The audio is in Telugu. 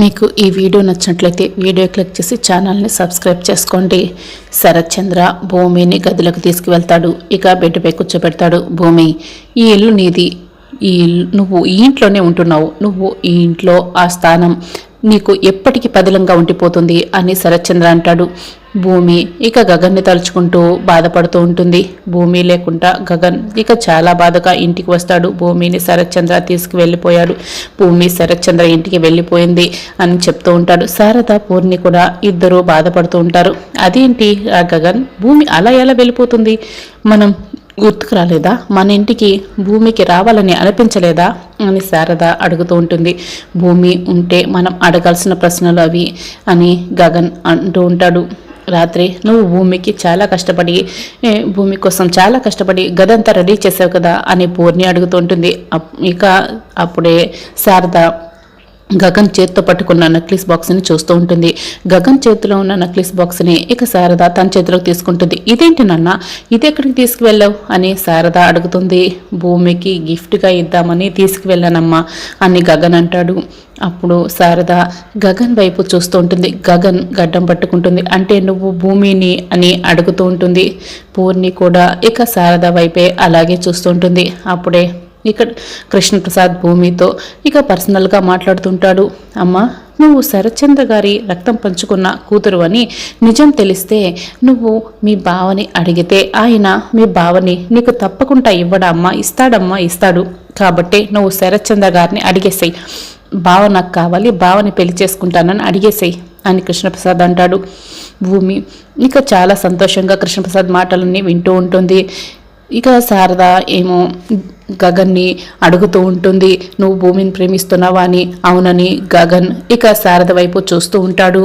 మీకు ఈ వీడియో నచ్చినట్లయితే వీడియో క్లిక్ చేసి ఛానల్ని సబ్స్క్రైబ్ చేసుకోండి. శరత్ చంద్ర భూమిని గదిలోకి తీసుకువెళ్తాడు. ఇక బెడ్పై కూర్చోబెడతాడు భూమి. ఈ ఇల్లు నీది. ఈ ఇల్లు నువ్వు ఈ ఇంట్లోనే ఉంటున్నావు. నువ్వు ఈ ఇంట్లో ఆ స్థానం. నీకు ఎప్పటికీ పదిలంగా ఉండిపోతుంది అని శరత్చంద్ర అంటాడు. భూమి ఇక గగన్ని తలుచుకుంటూ బాధపడుతూ ఉంటుంది. భూమి లేకుండా గగన్ ఇక చాలా బాధగా ఇంటికి వస్తాడు. భూమిని శరత్చంద్ర తీసుకువెళ్ళిపోయాడు. భూమి శరత్చంద్ర ఇంటికి వెళ్ళిపోయింది అని చెప్తూ ఉంటాడు. శారద పూర్ణి కూడా ఇద్దరు బాధపడుతూ ఉంటారు. అదేంటి ఆ గగన్? భూమి అలా ఎలా వెళ్ళిపోతుంది? మనం గుర్తుకు రాలేదా మన ఇంటికి భూమికి రావాలని అనిపించలేదా? అని శారద అడుగుతూ ఉంటుంది. భూమి ఉంటే మనం అడగాల్సిన ప్రశ్నలు అవి అని గగన్ అంటూ ఉంటాడు. రాత్రి నువ్వు భూమికి చాలా కష్టపడి భూమి కోసం చాలా కష్టపడి గదంతా రెడీ చేసావు కదా అని పూర్ణి అడుగుతూ ఉంటుంది. అప్- ఇక అప్పుడే శారద గగన్ చేత్తో పట్టుకున్న నక్లీస్ బాక్స్ని చూస్తూ ఉంటుంది. గగన్ చేతిలో ఉన్న నక్లీస్ బాక్స్ని ఇక శారద తన చేతిలోకి తీసుకుంటుంది. ఇదేంటి నాన్న? ఇది ఎక్కడికి తీసుకువెళ్ళావు? అని శారద అడుగుతుంది. భూమికి గిఫ్ట్గా ఇద్దామని తీసుకువెళ్ళానమ్మా అని గగన్ అంటాడు. అప్పుడు శారద గగన్ వైపు చూస్తూ ఉంటుంది. గగన్ గడ్డం పట్టుకుంటుంది. అంటే నువ్వు భూమిని? అని అడుగుతూ ఉంటుంది. పూర్ణి కూడా ఇక శారద వైపే అలాగే చూస్తూ ఉంటుంది. అప్పుడే ఇక కృష్ణప్రసాద్ భూమితో ఇక పర్సనల్గా మాట్లాడుతుంటాడు. అమ్మా నువ్వు శరత్చంద్ర గారి రక్తం పంచుకున్న కూతురు అని నిజం తెలిస్తే నువ్వు మీ బావని అడిగితే ఆయన మీ బావని నీకు తప్పకుండా ఇవ్వడమ్మా ఇస్తాడమ్మా ఇస్తాడు. కాబట్టి నువ్వు శరత్చంద్ర గారిని అడిగేసేయి. బావ నాకు కావాలి బావని పెళ్ళి చేసుకుంటానని అడిగేసేయి అని కృష్ణప్రసాద్ అంటాడు. భూమి ఇక చాలా సంతోషంగా కృష్ణప్రసాద్ మాటలన్నీ వింటూ ఉంటుంది. ఇక శారద ఏమో గగన్ని అడుగుతూ ఉంటుంది నువ్వు భూమిని ప్రేమిస్తున్నావా అని. అవునని గగన్ ఇక శారద వైపు చూస్తూ ఉంటాడు.